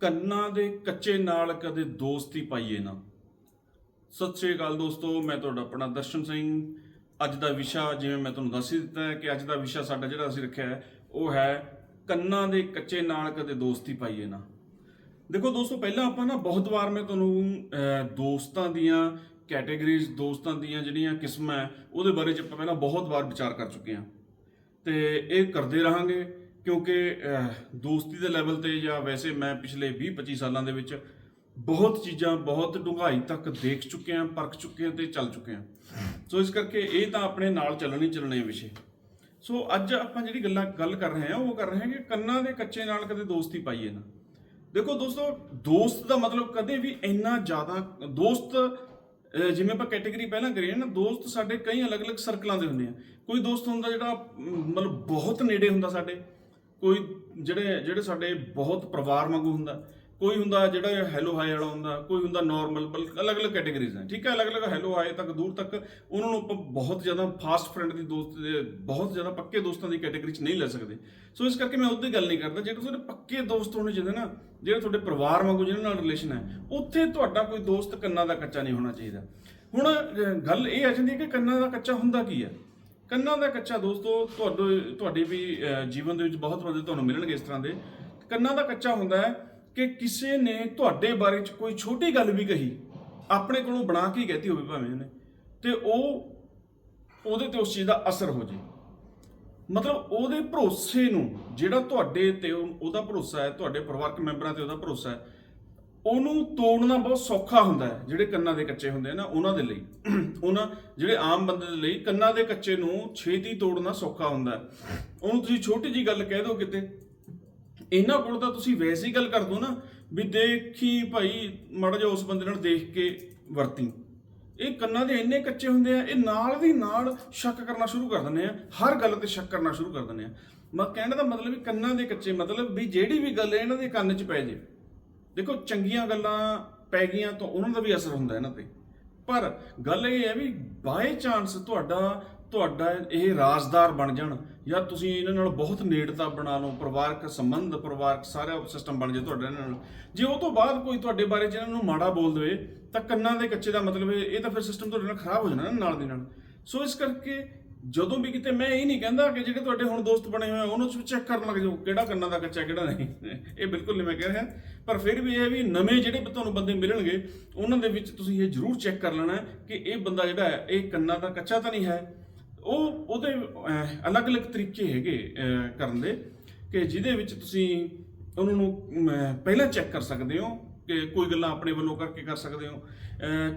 ਕੰਨਾਂ ਦੇ ਕੱਚੇ ਨਾਲ ਕਦੇ ਦੋਸਤੀ ਪਾਈਏ ਨਾ। ਸਤਿ ਸ਼੍ਰੀ ਅਕਾਲ ਦੋਸਤੋ, ਮੈਂ ਤੁਹਾਡਾ ਆਪਣਾ ਦਰਸ਼ਨ ਸਿੰਘ। ਅੱਜ ਦਾ ਵਿਸ਼ਾ ਜਿਵੇਂ ਮੈਂ ਤੁਹਾਨੂੰ ਦੱਸ ਹੀ ਦਿੱਤਾ ਹੈ ਕਿ ਅੱਜ ਦਾ ਵਿਸ਼ਾ ਸਾਡਾ ਜਿਹੜਾ ਅਸੀਂ ਰੱਖਿਆ ਹੈ, ਉਹ ਹੈ ਕੰਨਾਂ ਦੇ ਕੱਚੇ ਨਾਲ ਕਦੇ ਦੋਸਤੀ ਪਾਈਏ ਨਾ। ਦੇਖੋ ਦੋਸਤੋ, ਪਹਿਲਾਂ ਆਪਾਂ ਨਾ ਬਹੁਤ ਵਾਰ ਮੈਂ ਤੁਹਾਨੂੰ ਦੋਸਤਾਂ ਦੀਆਂ ਕੈਟਾਗਰੀਜ਼ ਦੋਸਤਾਂ ਦੀਆਂ ਜਿਹੜੀਆਂ ਕਿਸਮਾਂ ਉਹਦੇ ਬਾਰੇ ਚ ਆਪਾਂ ਪਹਿਲਾਂ ਬਹੁਤ ਵਾਰ ਵਿਚਾਰ ਕਰ ਚੁੱਕੇ ਹਾਂ। ਤੇ ਇਹ ਕਰਦੇ ਰਹਾਂਗੇ। ਕਿਉਂਕਿ ਦੋਸਤੀ ਦੇ ਲੈਵਲ ਤੇ ਜਾਂ ਵੈਸੇ ਮੈਂ ਪਿਛਲੇ 20-25 ਸਾਲਾਂ ਦੇ ਵਿੱਚ ਬਹੁਤ ਚੀਜ਼ਾਂ, ਬਹੁਤ ਡੂੰਘਾਈ ਤੱਕ ਦੇਖ ਚੁੱਕੇ ਹਾਂ, ਪਰਖ ਚੁੱਕੇ ਹਾਂ ਤੇ ਚੱਲ ਚੁੱਕੇ ਹਾਂ। ਸੋ ਇਸ ਕਰਕੇ ਇਹ ਤਾਂ ਆਪਣੇ ਨਾਲ ਚੱਲਣੇ ਚੱਲਣੇ ਵਿਸ਼ੇ। ਸੋ ਅੱਜ ਆਪਾਂ ਜਿਹੜੀ ਗੱਲਾਂ ਗੱਲ ਕਰ ਰਹੇ ਹਾਂ, ਉਹ ਕਰ ਰਹੇ ਹਾਂ ਕਿ ਕੰਨਾਂ ਦੇ ਕੱਚੇ ਨਾਲ ਕਦੇ ਦੋਸਤੀ ਪਾਈਏ ਨਾ। ਦੇਖੋ ਦੋਸਤੋ, ਦੋਸਤ ਦਾ ਮਤਲਬ ਕਦੇ ਵੀ ਇੰਨਾ ਜ਼ਿਆਦਾ, ਦੋਸਤ ਜਿਵੇਂ ਆਪਾਂ ਕੈਟਾਗਰੀ ਪਹਿਲਾਂ ਕਰੀਏ ਨਾ, ਦੋਸਤ ਸਾਡੇ ਕਈ ਅਲੱਗ-ਅਲੱਗ ਸਰਕਲਾਂ ਦੇ ਹੁੰਦੇ ਆ। ਕੋਈ ਦੋਸਤ ਹੁੰਦਾ ਜਿਹੜਾ, ਮਤਲਬ ਬਹੁਤ ਨੇੜੇ ਹੁੰਦਾ ਸਾਡੇ ਕੋਈ ਜਿਹੜੇ ਜਿਹੜੇ ਸਾਡੇ ਬਹੁਤ ਪਰਿਵਾਰ ਵਾਂਗੂ ਹੁੰਦਾ, ਕੋਈ ਹੁੰਦਾ ਜਿਹੜਾ ਹੈਲੋ ਹਾਈ ਵਾਲਾ ਹੁੰਦਾ, ਕੋਈ ਹੁੰਦਾ ਨਾਰਮਲ ਬਲਕਿ ਅਲੱਗ-ਅਲੱਗ ਕੈਟਾਗਰੀਜ਼ ਹੈ ਠੀਕ ਹੈ? ਅਲੱਗ-ਅਲੱਗ ਹੈਲੋ ਹਾਈ ਤੱਕ, ਦੂਰ ਤੱਕ, ਉਹਨਾਂ ਨੂੰ ਆਪਾਂ ਬਹੁਤ ਜ਼ਿਆਦਾ ਫਾਸਟ ਫਰੈਂਡ ਦੀ ਦੋਸਤ ਬਹੁਤ ਜ਼ਿਆਦਾ ਪੱਕੇ ਦੋਸਤਾਂ ਦੀ ਕੈਟਾਗਰੀ 'ਚ ਨਹੀਂ ਲੈ ਸਕਦੇ। ਸੋ ਇਸ ਕਰਕੇ ਮੈਂ ਉਹਦੀ ਗੱਲ ਨਹੀਂ ਕਰਦਾ ਜਿਹੜੇ ਤੁਹਾਡੇ ਪੱਕੇ ਦੋਸਤ ਹੋਣੇ ਚਾਹੀਦੇ ਨਾ, ਜਿਹੜੇ ਤੁਹਾਡੇ ਪਰਿਵਾਰ ਵਾਂਗੂ, ਜਿਹਨਾਂ ਨਾਲ ਰਿਲੇਸ਼ਨ ਹੈ, ਉੱਥੇ ਤੁਹਾਡਾ ਕੋਈ ਦੋਸਤ ਕੰਨਾਂ ਦਾ ਕੱਚਾ ਨਹੀਂ ਹੋਣਾ ਚਾਹੀਦਾ। ਹੁਣ ਗੱਲ ਇਹ ਆ ਜਾਂਦੀ ਹੈ ਕਿ ਕੰਨਾਂ ਦਾ ਕੱਚਾ ਹੁੰਦਾ ਕੀ ਹੈ? ਕੰਨਾਂ ਦਾ ਕੱਚਾ ਦੋਸਤੋ, ਤੁਹਾਡੇ ਤੁਹਾਡੇ ਵੀ ਜੀਵਨ ਦੇ ਵਿੱਚ ਬਹੁਤ ਬੰਦੇ ਤੁਹਾਨੂੰ ਮਿਲਣਗੇ ਇਸ ਤਰ੍ਹਾਂ ਦੇ। ਕੰਨਾਂ ਦਾ ਕੱਚਾ ਹੁੰਦਾ ਹੈ ਕਿ ਕਿਸੇ ਨੇ ਤੁਹਾਡੇ ਬਾਰੇ ਚ ਕੋਈ ਛੋਟੀ ਗੱਲ ਵੀ ਕਹੀ, ਆਪਣੇ ਕੋਲੋਂ ਬਣਾ ਕੇ ਹੀ ਕਹਿਤੀ ਹੋਵੇ ਭਾਵੇਂ ਉਹਨੇ, ਤੇ ਉਹ, ਉਹਦੇ ਤੇ ਉਸ ਚੀਜ਼ ਦਾ ਅਸਰ ਹੋ ਜੇ। ਮਤਲਬ ਉਹਦੇ ਭਰੋਸੇ ਨੂੰ, ਜਿਹੜਾ ਤੁਹਾਡੇ ਤੇ ਉਹ- ਉਹਦਾ ਭਰੋਸਾ ਹੈ, ਤੁਹਾਡੇ ਪਰਿਵਾਰਕ ਮੈਂਬਰਾਂ ਤੇ ਉਹਦਾ ਭਰੋਸਾ ਹੈ ਉਹਨੂੰ ਤੋੜਨਾ ਬਹੁਤ ਸੌਖਾ ਹੁੰਦਾ ਹੈ, ਜਿਹੜੇ ਕੰਨਾਂ ਦੇ ਕੱਚੇ ਹੁੰਦੇ ਆ ਨਾ, ਉਹਨਾਂ ਦੇ ਲਈ। ਉਹਨਾਂ, ਜਿਹੜੇ ਆਮ ਬੰਦੇ ਦੇ ਲਈ ਕੰਨਾਂ ਦੇ ਕੱਚੇ ਨੂੰ ਛੇਤੀ ਤੋੜਨਾ ਸੌਖਾ ਹੁੰਦਾ ਹੈ। ਉਹਨੂੰ ਤੁਸੀਂ ਛੋਟੀ ਜੀ ਗੱਲ ਕਹਿ ਦਿਓ ਕਿਤੇ। ਇਹਨਾਂ ਕੋਲ ਤਾਂ ਤੁਸੀਂ ਵੈਸੀ ਗੱਲ ਕਰ ਦੋ ਨਾ, ਵੀ ਦੇਖੀ ਭਾਈ, ਮੜ ਜਾ ਉਸ ਬੰਦੇ ਨਾਲ ਦੇਖ ਕੇ ਵਰਤੀ। ਇਹ ਕੰਨਾਂ ਦੇ ਇੰਨੇ ਕੱਚੇ ਹੁੰਦੇ ਆ, ਇਹ ਨਾਲ ਦੀ ਨਾਲ ਸ਼ੱਕ ਕਰਨਾ ਸ਼ੁਰੂ ਕਰ ਦਿੰਦੇ ਆ। ਹਰ ਗੱਲ ਤੇ ਸ਼ੱਕ ਕਰਨਾ ਸ਼ੁਰੂ ਕਰ ਦਿੰਦੇ ਆ। ਮੈਂ ਕਹਿਣ ਦਾ ਮਤਲਬ ਵੀ ਕੰਨਾਂ ਦੇ ਕੱਚੇ, ਮਤਲਬ ਵੀ ਜਿਹੜੀ ਵੀ ਗੱਲ ਹੈ, ਇਹਨਾਂ ਦੇ ਕੰਨ 'ਚ ਪੈ ਜੇ। ਦੇਖੋ ਚੰਗੀਆਂ ਗੱਲਾਂ ਪੈ ਗਈਆਂ ਤਾਂ ਉਹਨਾਂ ਦਾ ਵੀ ਅਸਰ ਹੁੰਦਾ ਇਹਨਾਂ ਤੇ। ਪਰ ਗੱਲ ਇਹ ਹੈ ਵੀ ਬਾਏ ਚਾਂਸ ਤੁਹਾਡਾ ਤੁਹਾਡਾ ਇਹ ਰਾਜ਼ਦਾਰ ਬਣ ਜਾਣ ਜਾਂ ਤੁਸੀਂ ਇਹਨਾਂ ਨਾਲ ਬਹੁਤ ਨੇੜਤਾ ਬਣਾ ਲਓ, ਪਰਿਵਾਰਕ ਸੰਬੰਧ, ਪਰਿਵਾਰਕ ਸਾਰਾ ਸਿਸਟਮ ਬਣ ਜਾਏ ਤੁਹਾਡੇ ਨਾਲ। ਜੇ ਉਹ ਤੋਂ ਬਾਅਦ ਕੋਈ ਤੁਹਾਡੇ ਬਾਰੇ ਚ ਇਹਨਾਂ ਨੂੰ ਮਾੜਾ ਬੋਲ ਦੇਵੇ, ਤਾਂ ਕੰਨਾਂ ਦੇ ਕੱਚੇ ਦਾ ਮਤਲਬ ਇਹ ਇਹ ਤਾਂ ਫਿਰ ਸਿਸਟਮ ਤੁਹਾਡੇ ਨਾਲ ਖਰਾਬ ਹੋ ਜਾਣਾ ਨਾ ਨਾਲ ਦੀ ਨਾਲ। ਸੋ ਇਸ ਕਰਕੇ ਜਦੋਂ ਵੀ ਕਿਤੇ ਮੈਂ ਇਹ ਨਹੀਂ ਕਹਿੰਦਾ ਕਿ ਜਿਹੜੇ ਤੁਹਾਡੇ ਹੁਣ ਦੋਸਤ ਬਣੇ ਹੋਏ ਆ, ਉਹਨੂੰ ਚੈੱਕ ਕਰਨ ਲੱਗ ਜਾਓ, ਕਿਹੜਾ ਕੰਨਾਂ ਦਾ ਕੱਚਾ, ਕਿਹੜਾ ਨਹੀਂ। ਇਹ ਬਿਲਕੁਲ ਨਹੀਂ ਮੈਂ ਕਹਿ ਰਿਹਾ। ਪਰ ਫਿਰ ਵੀ ਇਹ ਵੀ ਨਵੇਂ ਜਿਹੜੇ ਤੁਹਾਨੂੰ ਬੰਦੇ ਮਿਲਣਗੇ, ਉਹਨਾਂ ਦੇ ਵਿੱਚ ਤੁਸੀਂ ਇਹ ਜ਼ਰੂਰ ਚੈੱਕ ਕਰ ਲੈਣਾ ਕਿ ਇਹ ਬੰਦਾ ਜਿਹੜਾ ਹੈ, ਇਹ ਕੰਨਾਂ ਦਾ ਕੱਚਾ ਤਾਂ ਨਹੀਂ ਹੈ। ਉਹ, ਉਹਦੇ ਅਲੱਗ-ਅਲੱਗ ਤਰੀਕੇ ਹੈਗੇ ਕਰਨ ਦੇ ਕਿ ਜਿਹਦੇ ਵਿੱਚ ਤੁਸੀਂ ਉਹਨਾਂ ਨੂੰ ਪਹਿਲਾਂ ਚੈੱਕ ਕਰ ਸਕਦੇ ਹੋ। ਕੋਈ ਗੱਲਾਂ ਆਪਣੇ ਵੱਲੋਂ ਕਰਕੇ ਕਰ ਸਕਦੇ ਹੋ।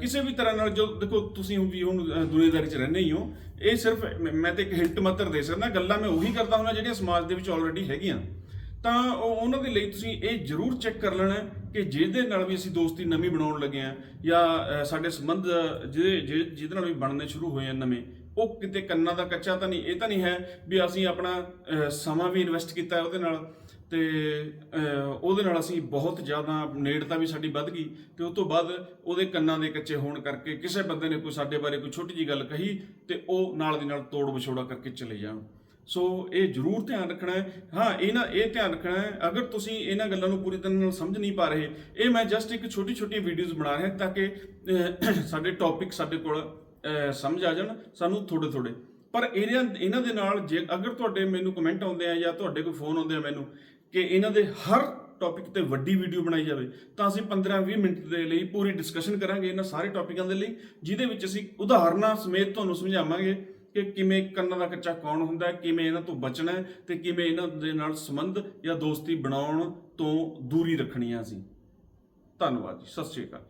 ਕਿਸੇ ਵੀ ਤਰ੍ਹਾਂ ਨਾਲ ਜੋ ਦੇਖੋ ਤੁਸੀਂ ਵੀ ਹੁਣ ਦੁਨੀਆਦਾਰੀ 'ਚ ਰਹਿੰਦੇ ਹੀ ਹੋ, ਇਹ ਸਿਰਫ ਮੈਂ- ਮੈਂ ਤੇ ਇੱਕ ਹਿੰਟ ਮਾਤਰ ਦੇ ਸਕਦਾ, ਗੱਲਾਂ ਮੈਂ ਉਹੀ ਕਰਦਾ ਹੁੰਦਾ ਜਿਹੜੀਆਂ ਸਮਾਜ ਦੇ ਵਿੱਚ ਆਲਰੇਡੀ ਹੈਗੀਆਂ। ਤਾਂ ਉਹਨਾਂ ਦੇ ਲਈ ਤੁਸੀਂ ਇਹ ਜ਼ਰੂਰ ਚੈੱਕ ਕਰ ਲੈਣਾ ਕਿ ਜਿਹਦੇ ਨਾਲ ਵੀ ਅਸੀਂ ਦੋਸਤੀ ਨਵੀਂ ਬਣਾਉਣ ਲੱਗੇ ਆ ਜਾਂ ਸਾਡੇ ਸੰਬੰਧ, ਜਿਹਦੇ ਜਿਹਦੇ ਜਿਹਦੇ ਨਾਲ ਵੀ ਬਣਨੇ ਸ਼ੁਰੂ ਹੋਏ ਆ ਨਵੇਂ, ਉਹ ਕਿਤੇ ਕੰਨਾਂ ਦਾ ਕੱਚਾ ਤਾਂ ਨਹੀਂ, ਇਹ ਤਾਂ ਨਹੀਂ ਹੈ ਵੀ ਅਸੀਂ ਆਪਣਾ ਸਮਾਂ ਵੀ ਇਨਵੈਸਟ ਕੀਤਾ ਉਹਦੇ ਨਾਲ। ਤੇ ਉਹਦੇ ਨਾਲ ਅਸੀਂ ਬਹੁਤ ਜ਼ਿਆਦਾ ਨੇੜਤਾ ਵੀ ਸਾਡੀ ਵੱਧ ਗਈ ਤੇ ਉਸ ਤੋਂ ਬਾਅਦ ਉਹਦੇ ਕੰਨਾਂ ਦੇ ਕੱਚੇ ਹੋਣ ਕਰਕੇ ਕਿਸੇ ਬੰਦੇ ਨੇ ਕੋਈ ਸਾਡੇ ਬਾਰੇ ਕੋਈ ਛੋਟੀ ਜੀ ਗੱਲ ਕਹੀ ਤੇ ਉਹ ਨਾਲ ਦੀ ਨਾਲ ਤੋੜ ਵਿਛੋੜਾ ਕਰਕੇ ਚਲੇ ਜਾਣ। ਸੋ ਇਹ ਜ਼ਰੂਰ ਧਿਆਨ ਰੱਖਣਾ ਹੈ। ਹਾਂ ਇਹਨਾਂ ਇਹ ਧਿਆਨ ਰੱਖਣਾ ਹੈ, ਅਗਰ ਤੁਸੀਂ ਇਹਨਾਂ ਗੱਲਾਂ ਨੂੰ ਪੂਰੀ ਤਰ੍ਹਾਂ ਨਾਲ ਸਮਝ ਨਹੀਂ ਪਾ ਰਹੇ, ਇਹ ਮੈਂ ਜਸਟ ਇੱਕ ਛੋਟੀ ਛੋਟੀ ਵੀਡੀਓਜ਼ ਬਣਾ ਰਿਹਾ ਤਾਂ ਕਿ ਸਾਡੇ ਟੌਪਿਕ ਸਾਡੇ ਕੋਲ ਸਮਝ ਆ ਜਾਣ, ਸਾਨੂੰ ਥੋੜੇ ਥੋੜੇ ਪਰ ਇਹਨਾਂ ਇਹਨਾਂ ਦੇ ਨਾਲ ਜੇ ਅਗਰ ਤੁਹਾਡੇ ਮੈਨੂੰ ਕਮੈਂਟ ਆਉਂਦੇ ਆ ਜਾਂ ਤੁਹਾਡੇ ਕੋਈ ਫੋਨ ਆਉਂਦੇ ਆ ਮੈਨੂੰ ਕਿ ਇਹਨਾਂ ਦੇ ਹਰ ਟੌਪਿਕ ਤੇ ਵੱਡੀ ਵੀਡੀਓ ਬਣਾਈ ਜਾਵੇ, ਤਾਂ ਅਸੀਂ 15-20 ਮਿੰਟ ਦੇ ਲਈ ਪੂਰੀ ਡਿਸਕਸ਼ਨ ਕਰਾਂਗੇ ਇਹਨਾਂ ਸਾਰੇ ਟੌਪਿਕਾਂ ਦੇ ਲਈ, ਜਿਹਦੇ ਵਿੱਚ ਅਸੀਂ ਉਦਾਹਰਨਾਂ ਸਮੇਤ ਤੁਹਾਨੂੰ ਸਮਝਾਵਾਂਗੇ ਕਿ ਕਿਵੇਂ ਕੰਨਾਂ ਦਾ ਕੱਚਾ ਕੌਣ ਹੁੰਦਾ ਹੈ, ਕਿਵੇਂ ਇਹਨਾਂ ਤੋਂ ਬਚਣਾ ਹੈ ਤੇ ਕਿਵੇਂ ਇਹਨਾਂ ਦੇ ਨਾਲ ਸੰਬੰਧ ਜਾਂ ਦੋਸਤੀ ਬਣਾਉਣ ਤੋਂ ਦੂਰੀ ਰੱਖਣੀ ਹੈ ਅਸੀਂ। ਧੰਨਵਾਦ ਜੀ, ਸਤਿ ਸ਼੍ਰੀ ਅਕਾਲ।